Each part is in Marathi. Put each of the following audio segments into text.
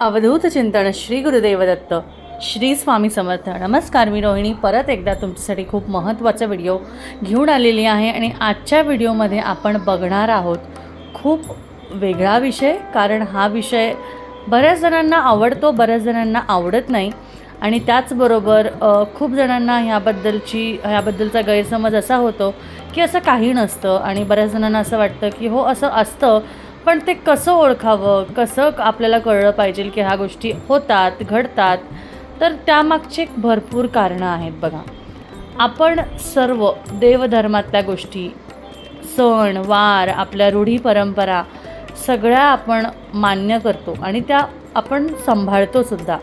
अवधूत चिंतन श्री गुरुदेव दत्त श्री स्वामी समर्थ. नमस्कार मी रोहिणी. परत एकदा तुमच्यासाठी खूप महत्त्वाचा व्हिडिओ घेऊन आलेली आहे आणि आजच्या व्हिडिओमध्ये आपण बघणार आहोत खूप वेगळा विषय कारण हा विषय बऱ्याच जणांना आवडतो बऱ्याच जणांना आवडत नाही. आणि त्याचबरोबर खूप जणांना ह्याबद्दलची ह्याबद्दलचा गैरसमज असा होतो की असं काही नसतं. आणि बऱ्याच जणांना असं वाटतं की हो असं असतं पण ते कसं ओळखावं कसं आपल्याला कळलं पाहिजे की ह्या गोष्टी होतात घडतात तर त्यामागची एक भरपूर कारणं आहेत बघा. आपण सर्व देवधर्मातल्या गोष्टी सण वार आपल्या रूढी परंपरा सगळ्या आपण मान्य करतो आणि त्या आपण सांभाळतोसुद्धा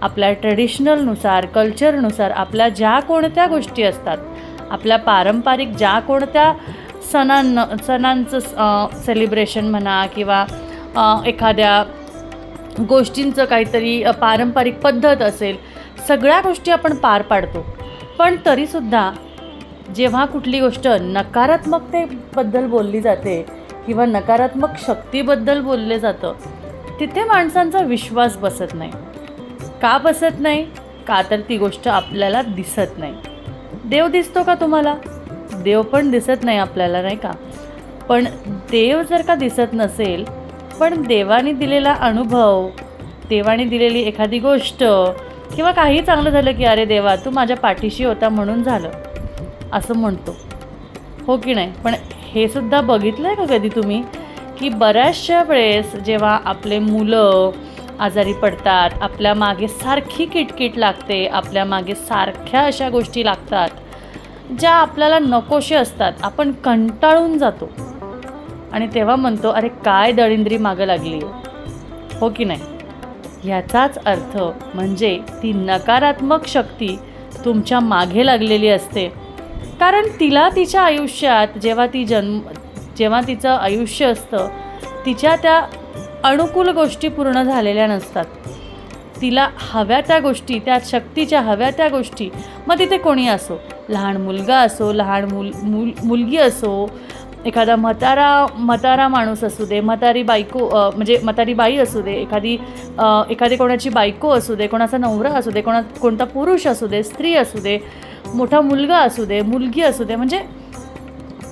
आपल्या ट्रेडिशनलनुसार कल्चरनुसार आपल्या ज्या कोणत्या गोष्टी असतात आपल्या पारंपरिक ज्या कोणत्या सणांना सणांचं सेलिब्रेशन म्हणा किंवा एखाद्या गोष्टींचं काहीतरी पारंपरिक पद्धत असेल सगळ्या गोष्टी आपण पार पाडतो. पण तरीसुद्धा जेव्हा कुठली गोष्ट नकारात्मकतेबद्दल बोलली जाते किंवा नकारात्मक शक्तीबद्दल बोलले जातं तिथे माणसांचा विश्वास बसत नाही. का बसत नाही? का तर ती गोष्ट आपल्याला दिसत नाही. देव दिसतो का तुम्हाला? देव पण दिसत नाही आपल्याला नाही का? पण देव जर का दिसत नसेल पण देवाने दिलेला अनुभव देवाने दिलेली एखादी गोष्ट किंवा काही चांगलं झालं की अरे देवा तू माझ्या पाठीशी होता म्हणून झालं. असं म्हणतो. हो की नाही? पण हे सुद्धा बघितलं आहे का कधी तुम्ही? की बऱ्याचशा वेळेस जेव्हा आपले मुलं आजारी पडतात आपल्या मागे सारखी किटकिट लागते आपल्या मागे सारख्या अशा गोष्टी लागतात ज्या आपल्याला नकोशे असतात आपण कंटाळून जातो. आणि तेव्हा म्हणतो अरे काय दळिंद्री मागं लागली हो की नाही? ह्याचाच अर्थ म्हणजे ती नकारात्मक शक्ती तुमच्या मागे लागलेली असते. कारण तिला तिच्या आयुष्यात जेव्हा ती जन्म जेव्हा तिचं आयुष्य असतं तिच्या त्या अनुकूल गोष्टी पूर्ण झालेल्या नसतात. तिला हव्या त्या गोष्टी त्या शक्तीच्या हव्या त्या गोष्टी. मग तिथे कोणी असो लहान मुलगा असो लहान मुल मुल मुलगी असो एखादा म्हातारा म्हातारा माणूस असू दे म्हातारी बायको म्हणजे म्हातारी बाई असू दे एखादी एखादी कोणाची बायको असू दे कोणाचा नवरा असू दे कोणा कोणता पुरुष असू दे स्त्री असू दे मोठा मुलगा असू दे मुलगी असू दे म्हणजे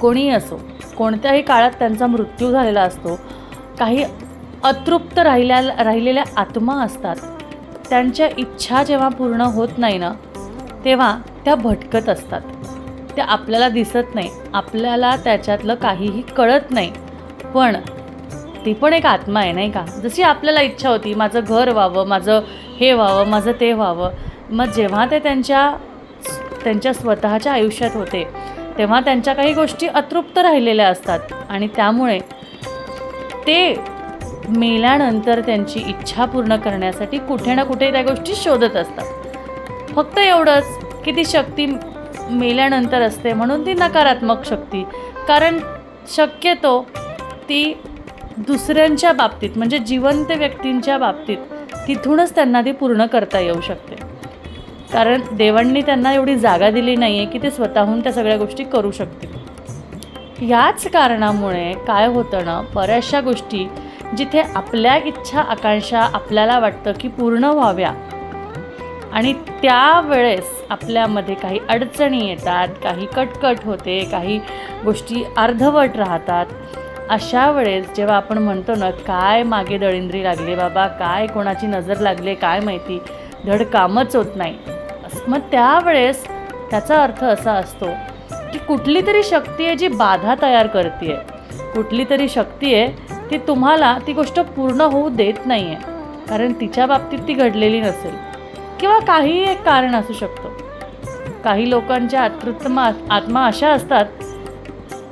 कोणीही असो. कोणत्याही काळात त्यांचा मृत्यू झालेला असतो. काही अतृप्त राहिल्या राहिलेल्या आत्मा असतात. त्यांच्या इच्छा जेव्हा पूर्ण होत नाही ना तेव्हा त्या भटकत असतात. त्या आपल्याला दिसत नाही आपल्याला त्याच्यातलं काहीही कळत नाही. पण ती पण एक आत्मा आहे नाही का? जशी आपल्याला इच्छा होती माझं घर व्हावं माझं हे व्हावं माझं ते व्हावं मग जेव्हा ते त्यांच्या त्यांच्या स्वतःच्या आयुष्यात होते तेव्हा त्यांच्या काही गोष्टी अतृप्त राहिलेल्या असतात. आणि त्यामुळे ते मेल्यानंतर त्यांची इच्छा पूर्ण करण्यासाठी कुठे ना कुठे त्या गोष्टी शोधत असतात. फक्त एवढंच की ती शक्ती मेल्यानंतर असते म्हणून ती नकारात्मक शक्ती. कारण शक्यतो ती दुसऱ्यांच्या बाबतीत म्हणजे जिवंत व्यक्तींच्या बाबतीत तिथूनच त्यांना ती पूर्ण करता येऊ शकते. कारण देवांनी त्यांना एवढी जागा दिली नाही आहे की ते स्वतःहून त्या सगळ्या गोष्टी करू शकतील. याच कारणामुळे काय होतं ना बऱ्याचशा गोष्टी जिथे आपल्या इच्छा आकांक्षा आपल्याला वाटतं की पूर्ण व्हाव्या. आणि त्यावेळेस आपल्यामध्ये काही अडचणी येतात काही कटकट होते काही गोष्टी अर्धवट राहतात. अशा वेळेस जेव्हा आपण म्हणतो ना काय मागे दळिंद्री लागली बाबा? काय कोणाची नजर लागली काय माहिती? धड कामच होत नाही. मग त्यावेळेस त्याचा अर्थ असा असतो की कुठली तरी शक्ती आहे जी बाधा तयार करते आहे कुठली तरी शक्ती आहे ती तुम्हाला ती गोष्ट पूर्ण होऊ देत नाही आहे कारण तिच्या बाबतीत ती घडलेली नसेल. किंवा काहीही एक कारण असू शकतं. काही लोकांच्या आत्मा आत्मा अशा असतात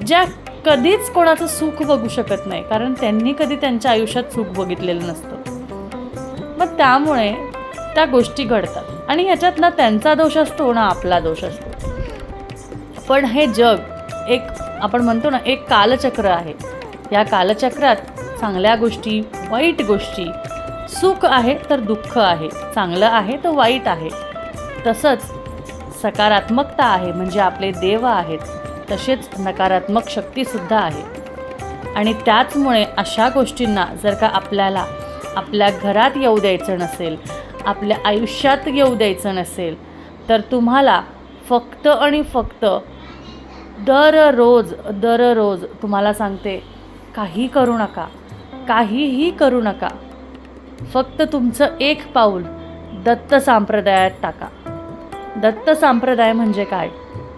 ज्या कधीच कोणाचं सुख बघू शकत नाही. कारण त्यांनी कधी त्यांच्या आयुष्यात सुख बघितलेलं नसतं. मग त्यामुळे त्या गोष्टी घडतात. आणि ह्याच्यात ना त्यांचा दोष असतो ना आपला दोष असतो. पण हे जग एक आपण म्हणतो ना एक कालचक्र आहे. या कालचक्रात चांगल्या गोष्टी वाईट गोष्टी. सुख आहे तर दुःख आहे. चांगलं आहे तर वाईट आहे. तसंच सकारात्मकता आहे म्हणजे आपले देव आहेत. तसेच नकारात्मक शक्तीसुद्धा आहे. आणि त्याचमुळे अशा गोष्टींना जर का आपल्याला आपल्या घरात येऊ द्यायचं नसेल आपल्या आयुष्यात येऊ द्यायचं नसेल तर तुम्हाला फक्त आणि फक्त दररोज दररोज तुम्हाला सांगते काही करू नका काहीही करू नका. फक्त तुमचं एक पाऊल दत्त संप्रदायात टाका. दत्त संप्रदाय म्हणजे काय?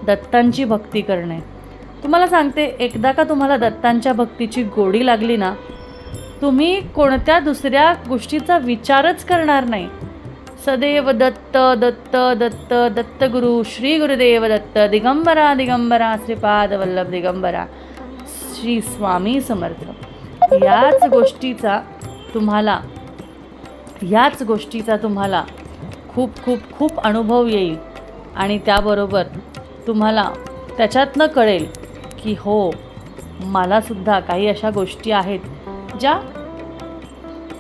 दत्तांची भक्ती करणे. तुम्हाला सांगते एकदा का तुम्हाला दत्तांच्या भक्तीची गोडी लागली ना तुम्ही कोणत्या दुसऱ्या गोष्टीचा विचारच करणार नाही. सदैव दत्त दत्त दत्त दत्तगुरु श्री गुरुदेव दत्त दिगंबरा दिगंबरा श्रीपाद वल्लभ दिगंबरा. श्री स्वामी समर्थ. याच गोष्टीचा तुम्हाला याच गोष्टीचा तुम्हाला खूप खूप खूप अनुभव येईल. आणि त्याबरोबर तुम्हाला त्याच्यातनं कळेल की हो मलासुद्धा काही अशा गोष्टी आहेत ज्या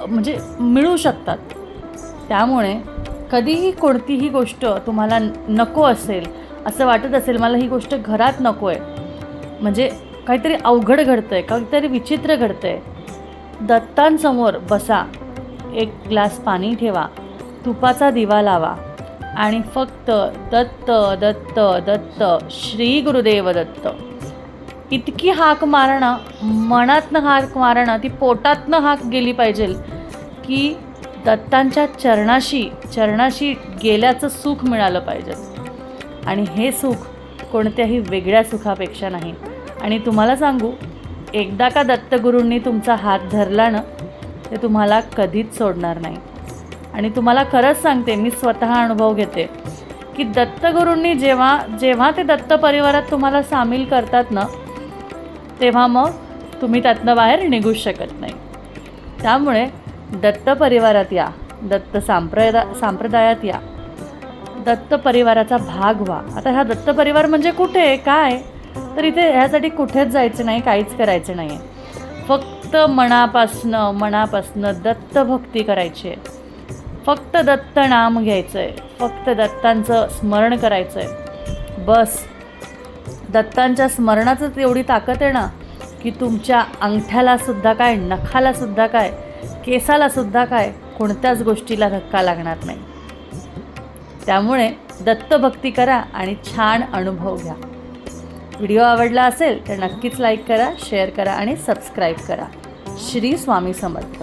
म्हणजे मिळू शकतात. त्यामुळे कधीही कोणतीही गोष्ट तुम्हाला नको असेल असं वाटत असेल मला ही गोष्ट घरात नको आहे म्हणजे काहीतरी अवघड घडतं आहे काहीतरी विचित्र घडतं आहे दत्तांसमोर बसा. एक ग्लास पाणी ठेवा. तुपाचा दिवा लावा. आणि फक्त दत्त दत्त दत्त श्री गुरुदेव दत्त. इतकी हाक मारणं मनातनं हाक मारणं ती पोटातनं हाक गेली पाहिजे की दत्तांच्या चरणाशी चरणाशी गेल्याचं सुख मिळालं पाहिजे. आणि हे सुख कोणत्याही वेगळ्या सुखापेक्षा नाही. आणि तुम्हाला सांगू एकदा का दत्तगुरूंनी तुमचा हात धरला ना ते तुम्हाला कधीच सोडणार नाही. आणि तुम्हाला खरंच सांगते मी स्वतः अनुभव घेते की दत्तगुरूंनी जेव्हा जेव्हा ते दत्त परिवारात तुम्हाला सामील करतात ना तेव्हा मग तुम्ही त्यातनं बाहेर निघूच शकत नाही. त्यामुळे दत्त परिवारात या दत्त सांप्रदा सांप्रदायात या. दत्त परिवाराचा भाग व्हा. आता हा दत्त परिवार म्हणजे कुठे? काय? तर इथे ह्यासाठी कुठेच जायचं नाही काहीच करायचं नाही आहे फक्त मनापासनं मनापासनं दत्तभक्ती करायची आहे. फक्त दत्त नाम घ्यायचं आहे फक्त दत्तांचं स्मरण करायचं आहे बस. दत्तांच्या स्मरणाचंच एवढी ताकद आहे ना की तुमच्या अंगठ्याला सुद्धा काय नखाला सुद्धा काय केसाला सुद्धा काय कोणत्याच गोष्टीला धक्का लागणार नाही. त्यामुळे दत्तभक्ती करा आणि छान अनुभव घ्या. व्हिडिओ आवडला असेल तर नक्कीच लाईक करा शेअर करा आणि सबस्क्राईब करा. श्री स्वामी समर्थ.